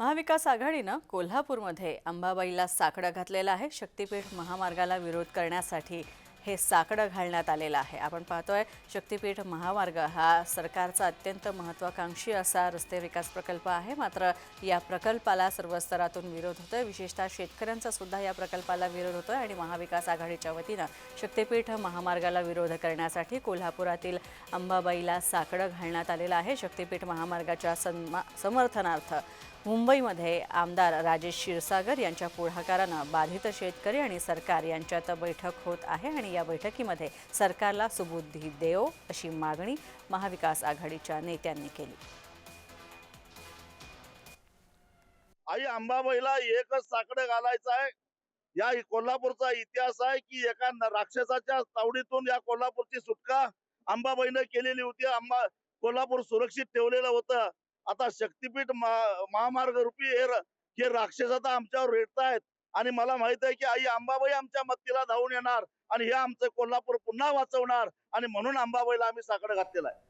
महाविकास आघाडीनं कोल्हापूरमध्ये अंबाबाईला साकडं घातलेलं आहे. शक्तीपीठ महामार्गाला विरोध करण्यासाठी हे साकडं घालण्यात आलेलं आहे. आपण पाहतोय शक्तीपीठ महामार्ग हा सरकारचा अत्यंत महत्त्वाकांक्षी असा रस्ते विकास प्रकल्प आहे. मात्र या प्रकल्पाला सर्व स्तरातून विरोध होतोय. विशेषतः शेतकऱ्यांचा सुद्धा या प्रकल्पाला विरोध होतोय आणि महाविकास आघाडीच्या वतीनं शक्तीपीठ महामार्गाला विरोध करण्यासाठी कोल्हापुरातील अंबाबाईला साकडं घालण्यात आलेलं आहे. शक्तीपीठ महामार्गाच्या सन्मा समर्थनार्थ मुंबईमध्ये आमदार राजेश क्षीरसागर यांच्या पुढाकारानं बाधित शेतकरी आणि सरकार यांच्यात बैठक होत आहे आणि या बैठकीमध्ये सरकारला सुबुद्धी देओ अशी मागणी महाविकास आघाडीच्या नेत्यांनी केली. आई अंबाबाईला एकच साकडं घालायचं आहे. या कोल्हापूरचा इतिहास आहे की एका राक्षसाच्या तावडीतून या कोल्हापूरची सुटका अंबाबाईनं केलेली होती. अंबा कोल्हापूर सुरक्षित ठेवलेलं होतं. आता शक्तीपीठ महामार्ग रूपी हे हे राक्षस आता आमच्यावर रेटतायत आणि मला माहीत आहे की आई अंबाबाई आमच्या मत्तीला धावून येणार. आणि हे आमचं कोल्हापूर पुन्हा वाचवणार. आणि म्हणून अंबाबाईला आम्ही साकडं घातलेलं आहे.